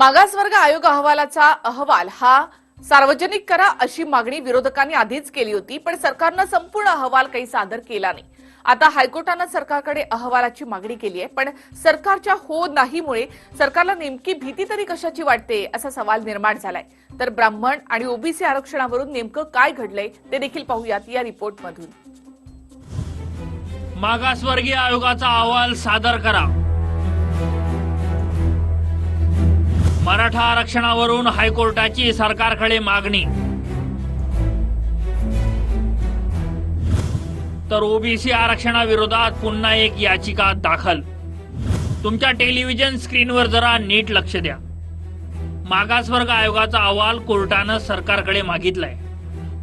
मागासवर्ग आयोग अहवालाचा अहवाल हा सार्वजनिक करा अशी मागणी विरोधकांनी आधीच केली होती पण सरकारनं संपूर्ण अहवाल काही सादर केला नाही. आता हायकोर्टानं सरकारकडे अहवालाची मागणी केली आहे पण सरकारच्या हो नाहीमुळे सरकारला नेमकी भीती तरी कशाची वाटते असा सवाल निर्माण झालाय. तर ब्राह्मण आणि ओबीसी आरक्षणावरून नेमकं काय घडलंय ते देखील पाहूयात या रिपोर्टमधून. मागासवर्गीय आयोगाचा अहवाल सादर करा. मराठा आरक्षणावरून हायकोर्टाची सरकारकडे मागणी. तर ओबीसी आरक्षणाविरोधात पुन्हा एक याचिका दाखल. तुमच्या टेलिव्हिजन स्क्रीनवर जरा नीट लक्ष द्या. मागासवर्ग आयोगाचा अहवाल कोर्टानं सरकारकडे मागितलाय.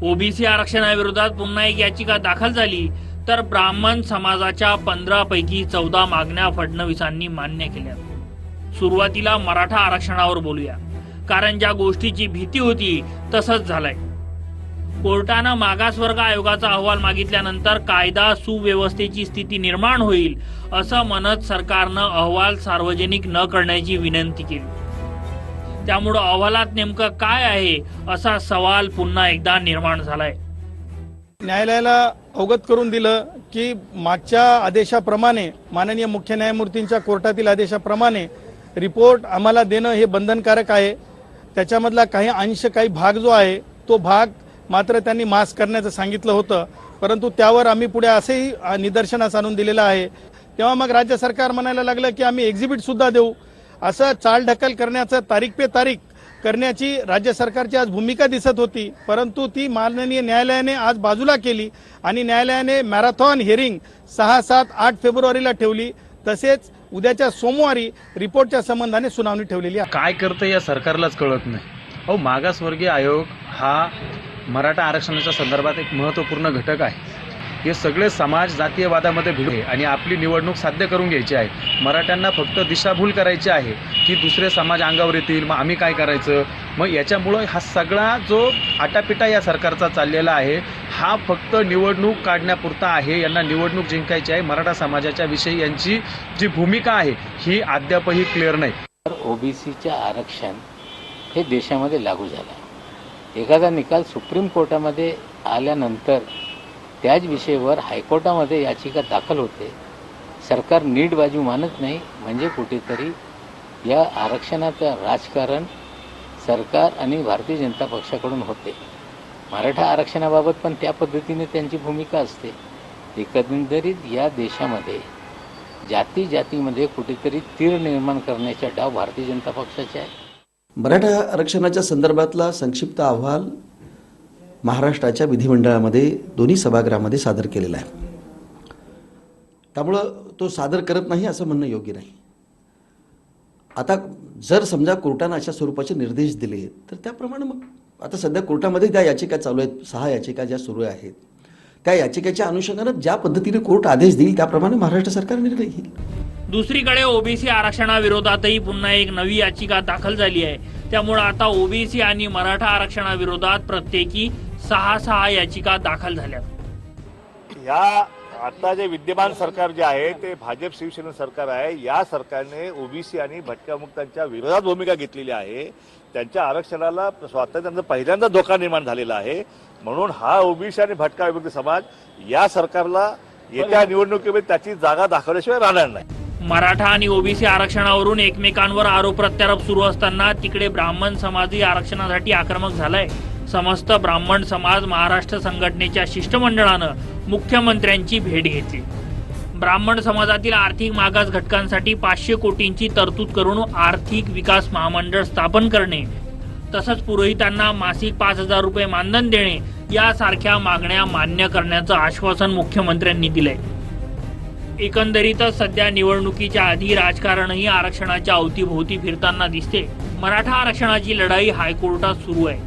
ओबीसी आरक्षणाविरोधात पुन्हा एक याचिका दाखल झाली तर ब्राह्मण समाजाच्या पंधरा पैकी चौदा मागण्या फडणवीसांनी मान्य केल्या सुरुवातीला मराठा आरक्षणावर बोलूया. कारण ज्या गोष्टीची भीती होती तसंच झालंय. कोर्टानं मागासवर्ग आयोगाचा अहवाल मागितल्यानंतर कायदा सुव्यवस्थेची स्थिती निर्माण होईल असं म्हणत सरकारनं अहवाल सार्वजनिक न करण्याची विनंती केली. त्यामुळं अहवालात नेमकं काय आहे असा सवाल पुन्हा एकदा निर्माण झालाय. न्यायालयाला अवगत करून दिलं की मागच्या आदेशाप्रमाणे माननीय मुख्य न्यायमूर्तींच्या कोर्टातील आदेशाप्रमाणे रिपोर्ट आम्हाला देणं हे बंधनकारक आहे. त्याच्यामधला काही अंश काही भाग जो आहे तो भाग मात्र त्यांनी मास्क करण्याचं सांगितलं होतं. परंतु त्यावर आम्ही पुढे असेही निदर्शनास आणून दिलेलं आहे. तेव्हा मग राज्य सरकार म्हणायला लागलं की आम्ही एक्झिबिट सुद्धा देऊ. असं चालढकल करण्याचं तारीख पे तारीख करण्याची राज्य सरकारची आज भूमिका दिसत होती. परंतु ती माननीय न्यायालयाने आज बाजूला केली आणि न्यायालयाने मॅरेथॉन हिअरिंग सहा सात आठ फेब्रुवारीला ठेवली. तसेच उद्याच्या सोमवारी रिपोर्टच्या संबंधाने सुनावणी ठेवलेली आहे. काय करतं या सरकारलाच कळत नाही. अहो मागासवर्गीय आयोग हा मराठा आरक्षणाच्या संदर्भात एक महत्त्वपूर्ण घटक आहे. हे सगळे समाज जातीयवादामध्ये भिडले आणि आपली निवडणूक साध्य करून घ्यायची आहे. मराठ्यांना फक्त दिशाभूल करायची आहे की दुसरे समाज अंगावर येतील. मग आम्ही काय करायचं? मग याच्यामुळं हा सगळा जो आटापिटा या सरकारचा चाललेला आहे हा फक्त निवडणूक काढण्यापुरता आहे. यांना निवडणूक जिंकायची आहे. मराठा समाजाच्या विषयी यांची जी भूमिका आहे ही अद्यापही क्लिअर नाही. तर ओबीसीचे आरक्षण हे देशामध्ये लागू झालं एखादा निकाल सुप्रीम कोर्टामध्ये आल्यानंतर त्याच विषयावर हायकोर्टामध्ये याचिका दाखल होते. सरकार नीट बाजू मानत नाही. म्हणजे कुठेतरी या आरक्षणाचं राजकारण सरकार आणि भारतीय जनता पक्षाकडून होते. मराठा आरक्षणाबाबत पण त्या पद्धतीने त्यांची भूमिका असते. एकंदरीत या देशामध्ये जाती जातीमध्ये कुठेतरी तीर निर्माण करण्याचा डाव भारतीय जनता पक्षाचे आहे. मराठा आरक्षणाच्या संदर्भातला संक्षिप्त अहवाल महाराष्ट्राच्या विधिमंडळामध्ये दोन्ही सभागृहामध्ये सादर केलेला आहे. त्यामुळं तो सादर करत नाही असं म्हणणं योग्य नाही. आता जर समजा कोर्टानं अशा स्वरूपाचे निर्देश दिले तर त्याप्रमाणे मग आता सध्या कोर्टामध्ये त्या याचिका चालू आहेत सहा याचिका ज्या सुरू आहेत त्या याचिकेच्या अनुषंगानं ज्या पद्धतीने कोर्ट आदेश देईल त्याप्रमाणे महाराष्ट्र सरकार निर्णय घेईल. दुसरीकडे ओबीसी आरक्षणाविरोधातही पुन्हा एक नवी याचिका दाखल झाली आहे. त्यामुळे आता ओबीसी आणि मराठा आरक्षणाविरोधात प्रत्येकी सहा सहा याचिका दाखल झाल्या ह्या आता जे विद्यमान सरकार जे आहे ते भाजप शिवसेना सरकार आहे या सरकारने ओबीसी आणि भटक्या मुक्तांच्या विरोधात भूमिका घेतलेली आहे. त्यांच्या आरक्षणाला स्वातंत्र्याचा पहिल्यांदा धोका निर्माण झालेला आहे. म्हणून हा ओबीसी आणि भटका विभक्त समाज या सरकारला येत्या निवडणुकीमध्ये त्याची जागा दाखवल्याशिवाय राहणार नाही. मराठा आणि ओबीसी आरक्षणावरून एकमेकांवर आरोप प्रत्यारोप सुरू असताना तिकडे ब्राह्मण समाजही आरक्षणासाठी आक्रमक झालाय. समस्त ब्राह्मण समाज महाराष्ट्र संघटनेच्या शिष्टमंडळानं मुख्यमंत्र्यांची भेट घेतली. ब्राह्मण समाजातील आर्थिक मागास घटकांसाठी पाचशे कोटींची तरतूद करून आर्थिक विकास महामंडळ स्थापन करणे तसंच पुरोहितांना मासिक पाच हजार रुपये मानधन देणे यासारख्या मागण्या मान्य करण्याचं आश्वासन मुख्यमंत्र्यांनी दिलंय. एकंदरीतच सध्या निवडणुकीच्या आधी राजकारणही आरक्षणाच्या अवतीभोवती फिरताना दिसते. मराठा आरक्षणाची लढाई हायकोर्टात सुरू आहे.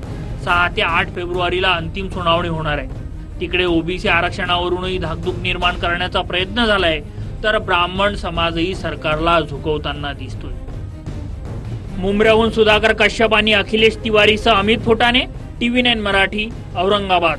सहा ते आठ फेब्रुवारीला अंतिम सुनावणी होणार आहे. तिकडे ओबीसी आरक्षणावरूनही धाकधूक निर्माण करण्याचा प्रयत्न झालाय तर ब्राह्मण समाजही सरकारला झुकवताना दिसतोय. मुंबऱ्याहून सुधाकर कश्यप आणि अखिलेश तिवारीसह अमित फोटाने टीव्ही नाईन मराठी औरंगाबाद.